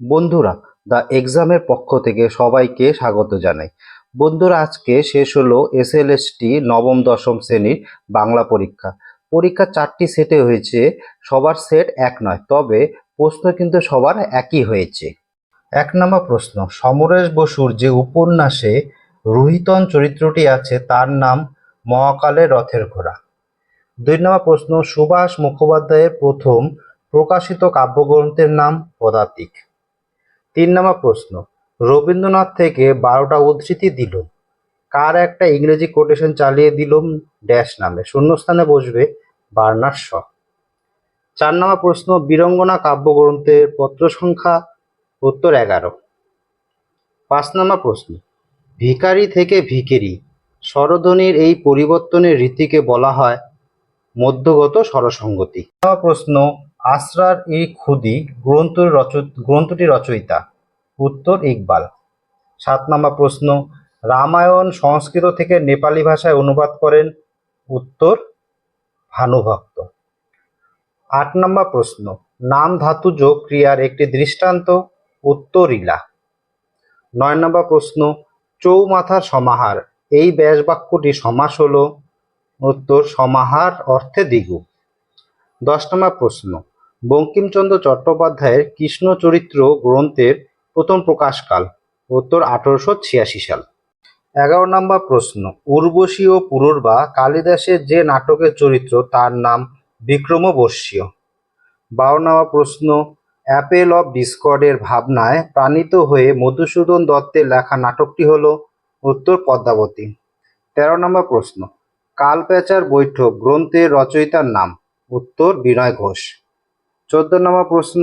বন্ধুরা, দ্য এক্সামের পক্ষ থেকে সবাইকে স্বাগত জানাই। বন্ধুরা, আজকে শেষ হলো এসএলএসটি নবম দশম শ্রেণির বাংলা পরীক্ষা। পরীক্ষা চারটি সেটে হয়েছে, সবার সেট এক নয়, তবে প্রশ্ন কিন্তু সবার একই হয়েছে। এক নম্বর প্রশ্ন, সমরেশ বসুর যে উপন্যাসে রোহিতন চরিত্রটি আছে, তার নাম মহাকালের রথের ঘোড়া। দুই নম্বর প্রশ্ন, সুভাষ মুখোপাধ্যায়ের প্রথম প্রকাশিত কাব্যগ্রন্থের নাম পদাতিক। তিন নম্বর প্রশ্ন, রবীন্দ্রনাথ থেকে বারোটা উদ্ধৃতি দিল। কার একটা ইংরেজি কোটেশন চালিয়ে দিলুম ড্যাশ নামে? শূন্যস্থানে বসবে বার্নার শ। চার নম্বর প্রশ্ন, বীরঙ্গনা কাব্যগ্রন্থের পত্র সংখ্যা, উত্তর এগারো। পাঁচ নম্বর প্রশ্ন, ভিখারি থেকে ভিকেরি স্বরধ্বনির এই পরিবর্তনের রীতিকে বলা হয় মধ্যগত স্বরসঙ্গতি। প্রশ্ন আসরার ই খুদি গ্রন্থের রচ, গ্রন্থটি রচয়িতা। উত্তর, ইকবাল। সাত নম্বর প্রশ্ন, রামায়ণ সংস্কৃত থেকে নেপালি ভাষায় অনুবাদ করেন? উত্তর ভানুভক্ত আট নম্বর প্রশ্ন, নাম ধাতুজ ক্রিয়ার একটি দৃষ্টান্ত? উত্তর, ইলা। নয় নম্বর প্রশ্ন, চৌমাথার সমাহার, এই ব্যাস বাক্যটি সমাস হল? উত্তর, সমাহার অর্থে দ্বিগু দশ নম্বর প্রশ্ন বঙ্কিমচন্দ্র চট্টোপাধ্যায়ের কৃষ্ণ চরিত্র গ্রন্থের প্রথম প্রকাশকাল, উত্তর আঠারোশো ছিয়াশি সাল। এগারো নম্বর প্রশ্ন, উর্বশী ও পুরুরবা কালিদাসের যে নাটকের চরিত্র, তার নাম বিক্রমবর্ষীয়? বারো নম্বর প্রশ্ন, অ্যাপেল অফ ডিসকর্ডের ভাবনায় প্রাণিত হয়ে মধুসূদন দত্তের লেখা নাটকটি হল উত্তর পদ্মাবতী। তেরো নম্বর প্রশ্ন কালপেচার বৈঠক গ্রন্থের রচয়িতার নাম, উত্তর বিনয় ঘোষ। চোদ্দ নম্বর প্রশ্ন,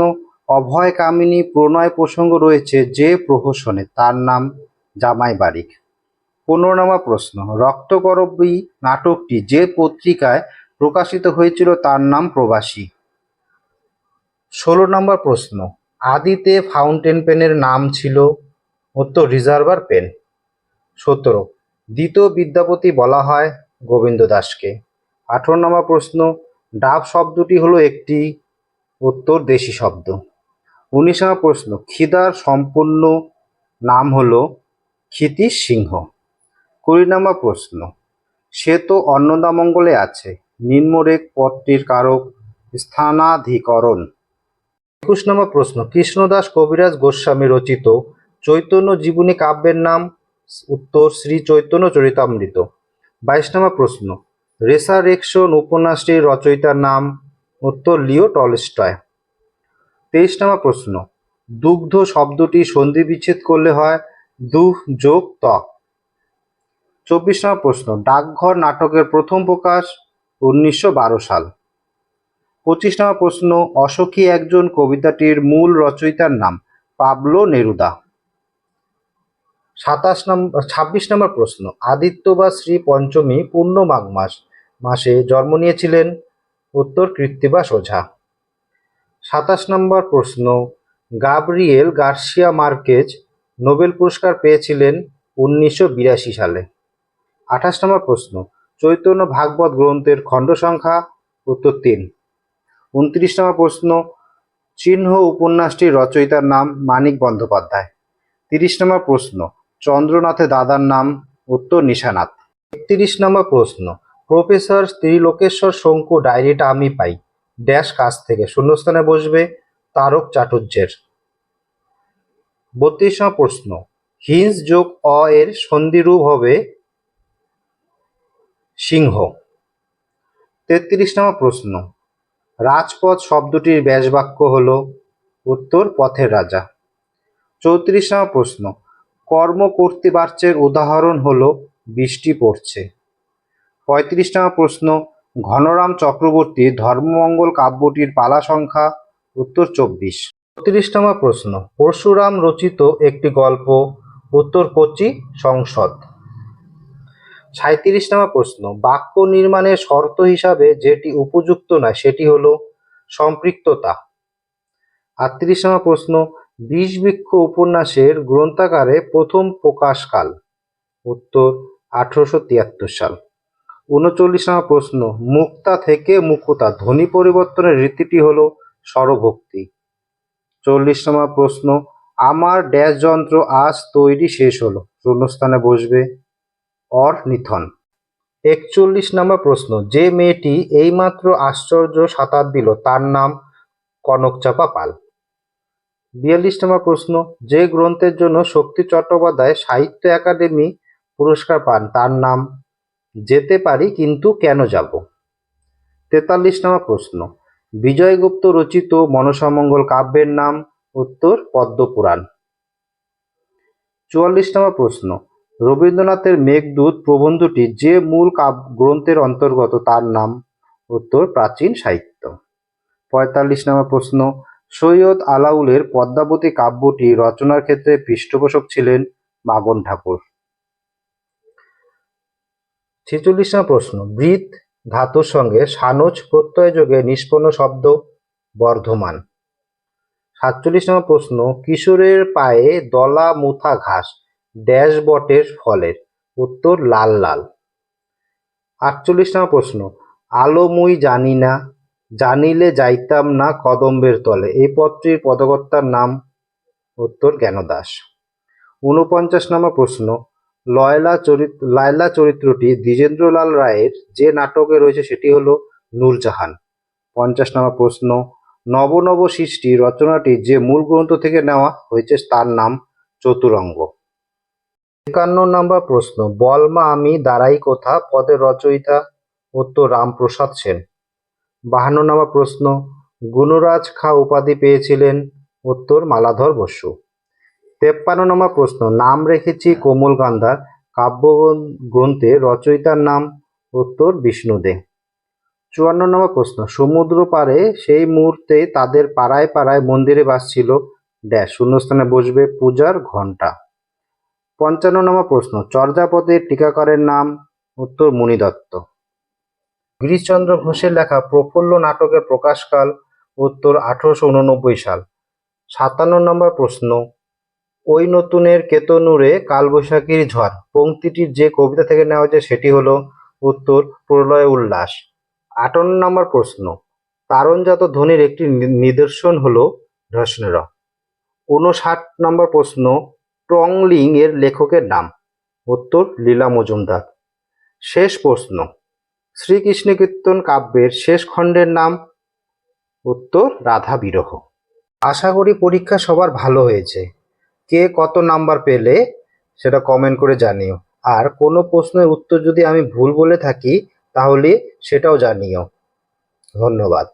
অভয় কামিনী প্রণয় প্রসঙ্গ রয়েছে যে প্রহসনে, তার নাম জামাই বারিক। পনেরো নম্বর প্রশ্ন, রক্তকরবী নাটকটি যে পত্রিকায় প্রকাশিত হয়েছিল, তার নাম প্রবাসী। ষোলো নম্বর প্রশ্ন, আদিতে ফাউন্টেন পেনের নাম ছিল উত্তর রিজার্ভার পেন। সতেরো, দ্বিতীয় বিদ্যাপতি বলা হয় গোবিন্দ দাসকে। আঠেরো নম্বর প্রশ্ন, ডাব শব্দটি হলো একটি উত্তর দেশি শব্দ। উনিশ প্রশ্ন, খিদার সম্পূর্ণ নাম হলো ক্ষিতিশ সিংহ। কুড়ি নম্বর প্রশ্ন, সে তো অন্নদামঙ্গলে আছে নিম্নরেখ পদটির কারক স্থানাধিকরণ। একুশ নম্বর প্রশ্ন, কৃষ্ণদাস কবিরাজ গোস্বামী রচিত চৈতন্য জীবনী কাব্যের নাম উত্তর শ্রী চৈতন্য চরিতামৃত। বাইশ নম্বর প্রশ্ন রেসারেকশন উপন্যাসটির রচয়িতার নাম উত্তর লিও টলস্টয়। তেইশ নম্বর প্রশ্ন, দুগ্ধ শব্দটি সন্ধি বিচ্ছেদ করলে হয় দুহ যোগ, ত। চব্বিশ নম্বর প্রশ্ন, ডাকঘর নাটকের প্রথম প্রকাশ উনিশশো বারো সাল। পঁচিশ নম্বর প্রশ্ন অসখী একজন কবিতাটির মূল রচয়িতার নাম পাবলো নেরুদা। সাতাশ নম্বর ছাব্বিশ নম্বর প্রশ্ন, আদিত্য বা শ্রী পঞ্চমী পূর্ণ মাঘ মাস, মাসে জন্ম নিয়েছিলেন উত্তর কৃত্তিবাস ওঝা সাতাশ নম্বর প্রশ্ন, গাব্রিয়েল গার্সিয়া মার্কেজ নোবেল পুরস্কার পেয়েছিলেন উনিশশো বিরাশি সালে। আঠাশ নম্বর প্রশ্ন, চৈতন্য ভাগবত গ্রন্থের খণ্ড সংখ্যা, উত্তর তিন। উনত্রিশ নম্বর প্রশ্ন, চিহ্ন উপন্যাসটির রচয়িতার নাম মানিক বন্দ্যোপাধ্যায়। তিরিশ নম্বর প্রশ্ন, চন্দ্রনাথের দাদার নাম, উত্তর নিশানাথ। একত্রিশ নম্বর প্রশ্ন প্রফেসর ত্রিলোকেশ্বর শঙ্কু ডায়েরিটা আমি পাই। ড্যাশ কাছ থেকে। শূন্যস্থানে বসবে তারক চাটুর্যের বত্রিশ প্রশ্ন। হিংস যোগ অ এর সন্ধিরূপ হবে সিংহ। তেত্রিশ নম্বর প্রশ্ন। রাজপথ শব্দটির ব্যাসবাক্য হল উত্তর পথের রাজা। চৌত্রিশ নম্বর প্রশ্ন। কর্ম কর্তৃবাচ্যের উদাহরণ হল বৃষ্টি পড়ছে। পঁয়ত্রিশ নম্বর প্রশ্ন, ঘনরাম চক্রবর্তী ধর্মমঙ্গল কাব্যটির পালা সংখ্যা, উত্তর চব্বিশ। ছত্রিশ প্রশ্ন, পরশুরাম রচিত একটি গল্প, উত্তর কোচি সংসদ। সাঁত্রিশ নম্বর প্রশ্ন, বাক্য নির্মাণের শর্ত হিসাবে যেটি উপযুক্ত নয়, সেটি হল সম্পৃক্ততা। আটত্রিশ নম্বর প্রশ্ন, বিষবৃক্ষ উপন্যাসের গ্রন্থাগারে প্রথম প্রকাশকাল, উত্তর আঠারোশো তিয়াত্তর সাল। উনচল্লিশ নম্বর প্রশ্ন, মুক্তা থেকে মুকুতা, ধ্বনি পরিবর্তনের রীতিটি হলো স্বরভক্তি। চল্লিশ নম্বর প্রশ্ন, আমার ড্যাশ যন্ত্র আজ তৈরি শেষ হলো, শূন্যস্থানে বসবে অর নিথন। একচল্লিশ নম্বর প্রশ্ন, যে মেয়েটি এইমাত্র আশ্চর্য সাঁতার দিল, তার নাম কনকচাপা পাল। বিয়াল্লিশ নম্বর প্রশ্ন, যে গ্রন্থের জন্য শক্তি চট্টোপাধ্যায় সাহিত্য একাডেমি পুরস্কার পান, তার নাম যেতে পারি, কিন্তু কেন যাব? তেতাল্লিশ নম্বর প্রশ্ন। বিজয়গুপ্ত রচিত মনসামঙ্গল কাব্যের নাম, উত্তর পদ্মপুরাণ। চুয়াল্লিশ নম্বর প্রশ্ন। রবীন্দ্রনাথের মেঘদূত প্রবন্ধটি যে মূল কাব্য গ্রন্থের অন্তর্গত তার নাম, উত্তর প্রাচীন সাহিত্য। পঁয়তাল্লিশ নম্বর প্রশ্ন। সৈয়দ আলাউলের পদ্মাবতী কাব্যটি রচনার ক্ষেত্রে পৃষ্ঠপোষক ছিলেন মাগন ঠাকুর। ছেচল্লিশ নম্বর প্রশ্ন বৃত ধাতুর সঙ্গে সানোজ প্রত্যয় যোগে নিষ্পন্ন শব্দ বর্ধমান। সাতচল্লিশ নম্বর প্রশ্ন, কিশোরের পায়ে দলা মুথা ঘাস ড্যাশ বটের ফলের উত্তর লাল লাল। আটচল্লিশ নম্বর প্রশ্ন, আলো মুই জানি না, জানিলে যাইতাম না কদম্বের তলে, এই পত্রটির পদকর্তার নাম উত্তর জ্ঞানদাস। ঊনপঞ্চাশ নম্বর প্রশ্ন লয়লা চরিত্র লায়লা চরিত্রটি দ্বিজেন্দ্রলাল রায়ের যে নাটকে রয়েছে সেটি হলো নূরজাহান। পঞ্চাশ নম্বর প্রশ্ন নব নব সৃষ্টি রচনাটি যে মূল গ্রন্থ থেকে নেওয়া হয়েছে তার নাম চতুরঙ্গ। একান্ন নম্বর প্রশ্ন বলমা আমি দাঁড়াই কোথা? পদের রচয়িতা উত্তর রামপ্রসাদ সেন। বাহান্ন নম্বর প্রশ্ন, গুণরাজ খা উপাধি পেয়েছিলেন? উত্তর মালাধর বসু। তেপ্পান্ন নম্বর প্রশ্ন। নাম রেখেছি কোমল গান্ধার। কাব্য গ্রন্থে রচয়িতার নাম উত্তর বিষ্ণুদে চুয়ান্ন নম্বর প্রশ্ন। সমুদ্র পারে সেই মুহূর্তে তাদের পাড়ায় পাড়ায় মন্দিরে বাসছিল ড্যাশ। শূন্যস্থানে বসবে পূজার ঘণ্টা। পঞ্চান্ন নম্বর প্রশ্ন। চর্যাপদের টিকাকারের নাম উত্তর মুনি দত্ত গিরিশচন্দ্র ঘোষের লেখা প্রফুল্ল নাটকের প্রকাশকাল উত্তর আঠারোশো উননব্বই সাল। সাতান্ন নম্বর প্রশ্ন। ওই নতুনের কেতনুরে কালবৈশাখীর ঝড়। পংক্তিটির যে কবিতা থেকে নেওয়া হয়েছে সেটি হলো উত্তর প্রলয় উল্লাস। আটান্ন নম্বর প্রশ্ন। তারণজাত ধ্বনির একটি নিদর্শন হলো ঢসনের উনষাট নম্বর প্রশ্ন, টংলিং এর লেখকের নাম। উত্তর, লীলা মজুমদার। শেষ প্রশ্ন। শ্রীকৃষ্ণ কীর্তন কাব্যের শেষ খণ্ডের নাম। উত্তর, রাধা বিরহ। আশা করি পরীক্ষা সবার ভালো হয়েছে। কে কত নাম্বার পেলে সেটা কমেন্ট করে জানিও। আর কোনো প্রশ্নের উত্তর যদি আমি ভুল বলে থাকি, তাহলে সেটাও জানিও। ধন্যবাদ।